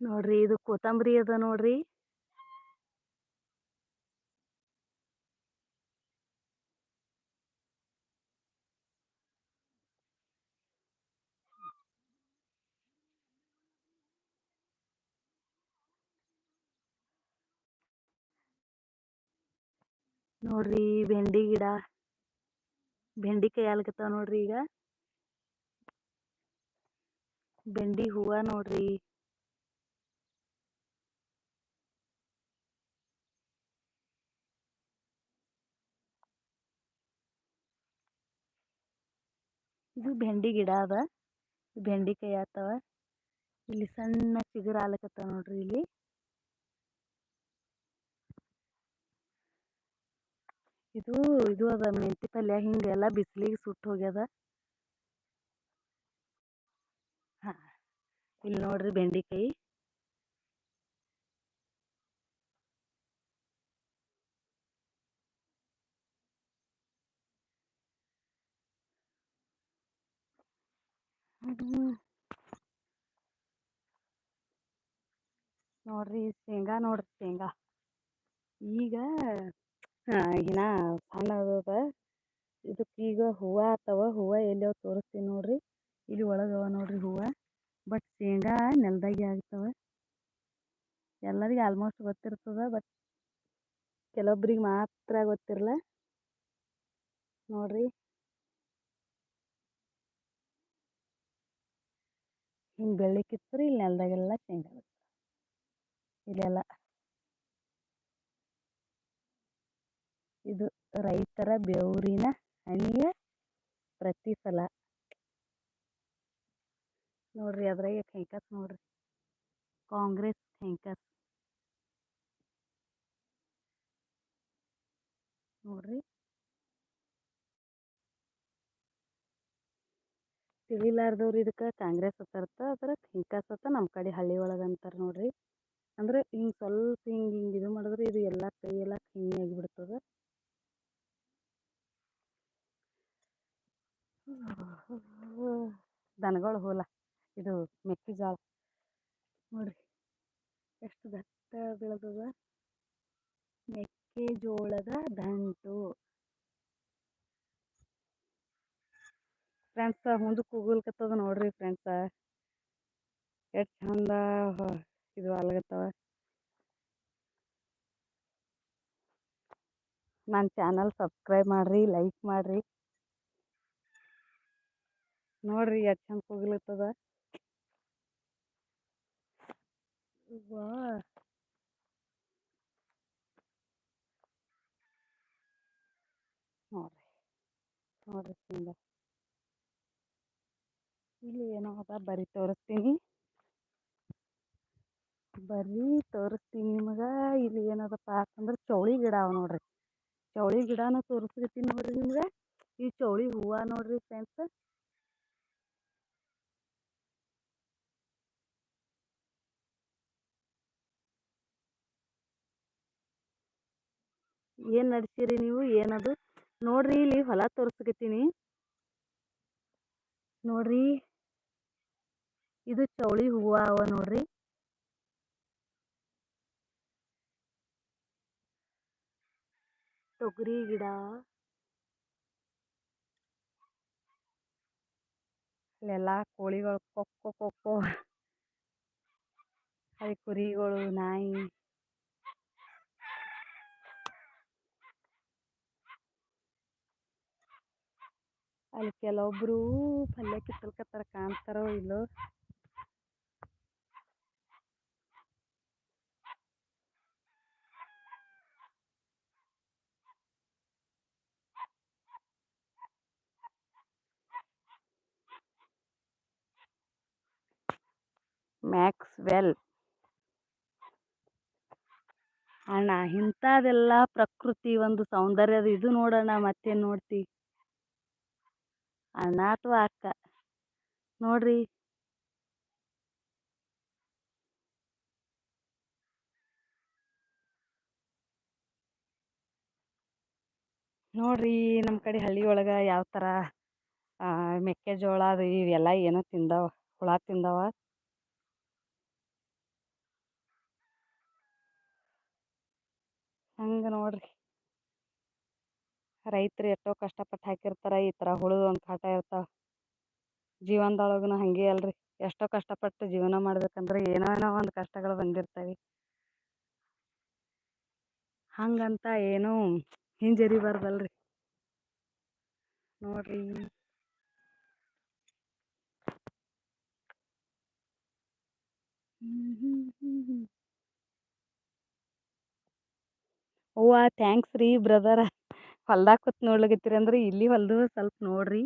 ನೋಡ್ರಿ ಇದು ಕೊತ್ತಂಬರಿ ಅದ ನೋಡ್ರಿ. ನೋಡ್ರಿ ಬೆಂಡಿ ಗಿಡ ಬೆಂಡಿಕಾಯಿ ಆಲ್ಕತ್ತಾವ ನೋಡ್ರಿ ಈಗ. ಬೆಂಡಿ ಹೂವ ನೋಡ್ರಿ. ಇದು ಬೆಂಡಿ ಗಿಡ ಅದ. ಬೆಂಡಿಕಾಯಿ ಆತವ. ಇಲ್ಲಿ ಸಣ್ಣ ಚಿಗುರು ಆಲಕತ್ತಾವ ನೋಡ್ರಿ ಇಲ್ಲಿ. ಇದು ಇದು ಅದ ಮೆಂತಿ ಪಲ್ಯ ಹಿಂಗೆಲ್ಲ ಬಿಸಿಲಿಗೆ ಸುಟ್ಟು ಹೋಗ್ಯದ. ಇಲ್ಲಿ ನೋಡ್ರಿ ಬೆಂಡಿಕಾಯಿ. ನೋಡ್ರಿ ಶೇಂಗಾ ನೋಡ್ರಿ ಶೇಂಗಾ. ಈಗ ಇನ್ನ ಸಣ್ಣ ಅದ ಇದಕ್ಕೆ ಈಗ ಹೂವು ಆತವ, ಹೂವ ಎಲ್ಲಿಯವ ತೋರಿಸ್ತೀನಿ ನೋಡ್ರಿ. ಇಲ್ಲಿ ಒಳಗವ ನೋಡ್ರಿ ಹೂವು. ಬಟ್ ಶೇಂಗಾ ನೆಲದಾಗೆ ಆಗ್ತವೆ. ಎಲ್ಲರಿಗೆ ಆಲ್ಮೋಸ್ಟ್ ಗೊತ್ತಿರ್ತದ ಬಟ್ ಕೆಲವೊಬ್ರಿಗೆ ಮಾತ್ರ ಗೊತ್ತಿರಲ್ಲ. ನೋಡ್ರಿ. ಹಿಂಗೆ ಬೆಳಿಕಿತ್ತರಿ ಇಲ್ಲಿ ನೆಲದಾಗೆಲ್ಲ ಶೇಂಗಾ ಇಲ್ಲೆಲ್ಲ ಇದು ರೈತರ ಬೆವರಿನ ಹಣಿಯ ಪ್ರತಿಫಲ. ನೋಡ್ರಿ ಅದ್ರಾಗೆ ಕೈಕಸ್ ನೋಡ್ರಿ. ಕಾಂಗ್ರೆಸ್ ಕೈಕಸ್ ನೋಡ್ರಿ. ತಿಳಿಲಾರ್ದವ್ರು ಇದಕ್ಕೆ ಕಾಂಗ್ರೆಸ್ ಹತ್ತರ್ತ ಅದ್ರ ಕೈಕಸ್ ಅತ್ತ ನಮ್ಮ ಕಡೆ ಹಳ್ಳಿ ಒಳಗೆ ಅಂತಾರೆ ನೋಡ್ರಿ. ಅಂದ್ರೆ ಹಿಂಗೆ ಸ್ವಲ್ಪ ಹಿಂಗೆ ಹಿಂಗೆ ಇದು ಮಾಡಿದ್ರೆ ಇದು ಎಲ್ಲ ಕೈ ಎಲ್ಲ ಕಹಿ ಆಗಿಬಿಡ್ತದೆ ದನಗಳು ಹೋಲ, ಇದು ಮೆಕ್ಕೆಜೋಳ. ನೋಡ್ರಿ ಎಷ್ಟು ದಟ್ಟ ಬೆಳೆದದ. ಮೆಕ್ಕೆಜೋಳದ ದಂಟು. ಫ್ರೆಂಡ್ಸ ಮುಂದಕ್ಕೆ ಹೋಗ್ಲಿಕತ್ತದ ನೋಡ್ರಿ ಫ್ರೆಂಡ್ಸ ಎಷ್ಟು ಚಂದ ಇದು ಅಲ್ಗತ್ತವ. ನನ್ನ ಚಾನಲ್ ಸಬ್ಸ್ಕ್ರೈಬ್ ಮಾಡ್ರಿ ಲೈಕ್ ಮಾಡ್ರಿ. ನೋಡ್ರಿ ಎಷ್ಟು ಚಂದ ಹೋಗ್ಲತ್ತದ ನೋಡ್ರಿ ನೋಡ್ರಿ ಹಿಂಗ ಇಲ್ಲಿ ಏನೋ ಅದ, ಬರೀ ತೋರಿಸ್ತೀನಿ. ಬರ್ರಿ ತೋರಿಸ್ತೀನಿ ನಿಮಗೆ. ಇಲ್ಲಿ ಏನದಪ್ಪ ಅಂತಂದ್ರೆ ಚೌಳಿ ಗಿಡ ಅವ ನೋಡ್ರಿ. ಚೌಳಿ ಗಿಡನ ತೋರಿಸ್ತೀನಿ ನೋಡ್ರಿ ನಿಮ್ಗೆ. ಈ ಚೌಳಿ ಹೂವ ನೋಡ್ರಿ ಫ್ರೆಂಡ್ಸ್ ಏನು ನಡ್ಸಿರಿ ನೀವು, ಏನದು? ನೋಡ್ರಿ ಇಲ್ಲಿ ಹೊಲ ತೋರಿಸ್ಲಿತ್ತೀನಿ ನೋಡ್ರಿ. ಇದು ಚೌಳಿ ಹೂವ ಅವ ನೋಡ್ರಿ. ತೊಗರಿ ಗಿಡ. ಅಲ್ಲೆಲ್ಲ ಕೋಳಿಗಳು ಕೊಕ್ಕೊ ಕೊಕ್ಕೊ. ಅಲ್ಲಿ ಕುರಿಗಳು, ನಾಯಿ. ಅಲ್ಲಿ ಕೆಲವೊಬ್ರು ಪಲ್ಯ ಕಿತ್ತಲ್ಕತ್ತಾರ ಕಾಣ್ತಾರೋ ಇಲ್ಲೋ. ಮ್ಯಾಕ್ಸ್ವೆಲ್. ಅಣ್ಣ, ಇಂಥದೆಲ್ಲ ಪ್ರಕೃತಿ ಒಂದು ಸೌಂದರ್ಯದ ಇದು ನೋಡೋಣ ಮತ್ತೇನು ನೋಡ್ತಿ? ಅಣ್ಣ ಅಥವಾ ಅಕ್ಕ? ನೋಡ್ರಿ. ನೋಡ್ರಿ ನಮ್ಮ ಕಡೆ ಹಳ್ಳಿ ಒಳಗೆ ಯಾವ ಥರ ಮೆಕ್ಕೆಜೋಳ ಅದು ಇವೆಲ್ಲ ಏನೋ ತಿಂದವ, ಹುಳ ತಿಂದಾವ. ಹಂಗೆ ನೋಡ್ರಿ. ರೈತರು ಎಷ್ಟೋ ಕಷ್ಟಪಟ್ಟು ಹಾಕಿರ್ತಾರೆ, ಈ ಥರ ಹುಳದ ಒಂದು ಕಾಟ ಇರ್ತಾವೆ. ಜೀವನದೊಳಗೂ ಹಂಗೆ ಅಲ್ರಿ. ಎಷ್ಟೋ ಕಷ್ಟಪಟ್ಟು ಜೀವನ ಮಾಡ್ಬೇಕಂದ್ರೆ ಏನೋ ಏನೋ ಒಂದು ಕಷ್ಟಗಳು ಬಂದಿರ್ತವೆ. ಹಂಗಂತ ಏನೂ ಹಿಂಜರಿಬಾರ್ದಲ್ರಿ. ನೋಡ್ರಿ. ಹ್ಮ್ ಹ್ಮ್ ಹ್ಮ್ ಹ್ಮ್. ಅವ್ವ ಥ್ಯಾಂಕ್ಸ್ ರೀ ಬ್ರದರ ಹೊಲ್ದಾಗ ಕೂತ್ ನೋಡ್ಲಿಕತ್ತೀರಿ ಅಂದ್ರೆ ಇಲ್ಲಿ ಹೊಲ್ದು ಸ್ವಲ್ಪ ನೋಡ್ರಿ.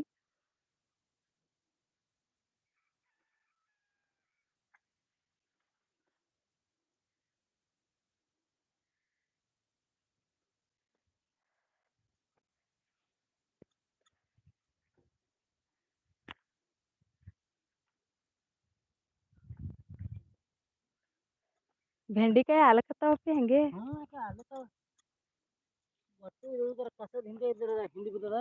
ಬೆಂಡಿಕಾಯಿ ಆಲಕತ್ತಾವಪ್ಪಿ ಹಂಗೆ? ಒಟ್ಟು ಇದ್ರ ಕಸದ ಹಿಂದೆ ಇದ್ರ ಹಿಂದೆ ಬಿದ್ದದ?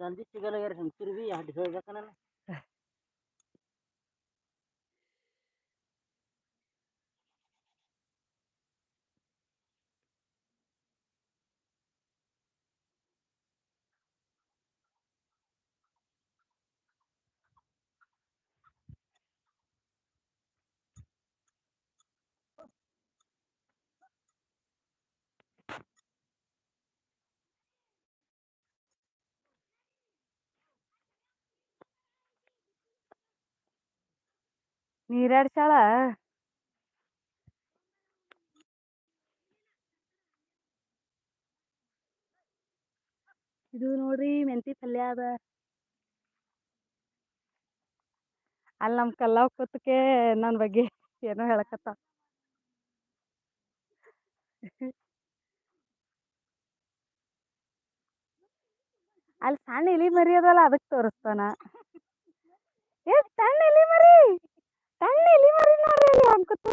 ಜಲ್ದಿ ಸಿಗಲ್ಲ ಯಾರು ಹೆಂಗ್ಸರು ಬಿ ಅಡ್ಡ ಹೇಳ್ಬೇಕ ನಾನು. ನೀರಾಡ್ಸಾಳ ಇದು ನೋಡ್ರಿ ಮೆಂತಿ ಪಲ್ಯ ಅದ. ಅಲ್ಲಿ ನಮ್ಮ ಕಲ್ಲಾವ್ ಕೂತಕ್ಕೆ ನನ್ನ ಬಗ್ಗೆ ಏನೋ ಹೇಳಕತ್ತ ಅಲ್ಲಿ ಸಣ್ಣ ಇಲಿ ಮರಿ ಅದಲ್ಲ ಅದಕ್ಕೆ ತೋರಿಸ್ತಾನ. ಏ ಸಣ್ಣ ಇಲಿ ಮರಿ! ಸಣ್ಣ ಇಲಿ ಮರಿ ನೋಡ್ರಿ ಅಲ್ಲಿ ಹಂಗ್ ಕೂತು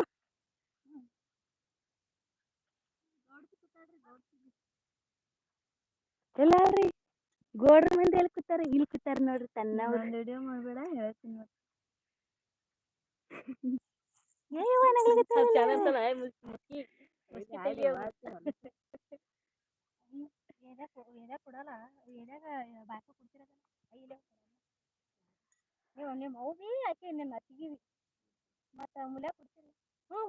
ಎಲ್ಲ ರೀ ಗೋಡ್ರ ಮಂದಿ ಎಲ್ಲಿ ಕೂತಾರ ಇಲ್ಲಿ ಕೂತಾರ ನೋಡ್ರಿ ತನ್ನ ವಿಡಿಯೋ ಮಾಡಬೇಡ ಹೇಳ್ತೀನಿ ಕೊಡಲ್ಲ ಬಾಯ್ಕ ಕೊಡ್ತಿರಲ್ಲ ನೀವು ನಿಮ್ಮ ಅವ್ವಿ ಆಕೆ ನಿಮ್ಮ ಅತ್ತಿಗೆ ಮತ್ತು ಮುಲ್ಯ ಕೊಡ್ತೀರಿ ಹ್ಞೂ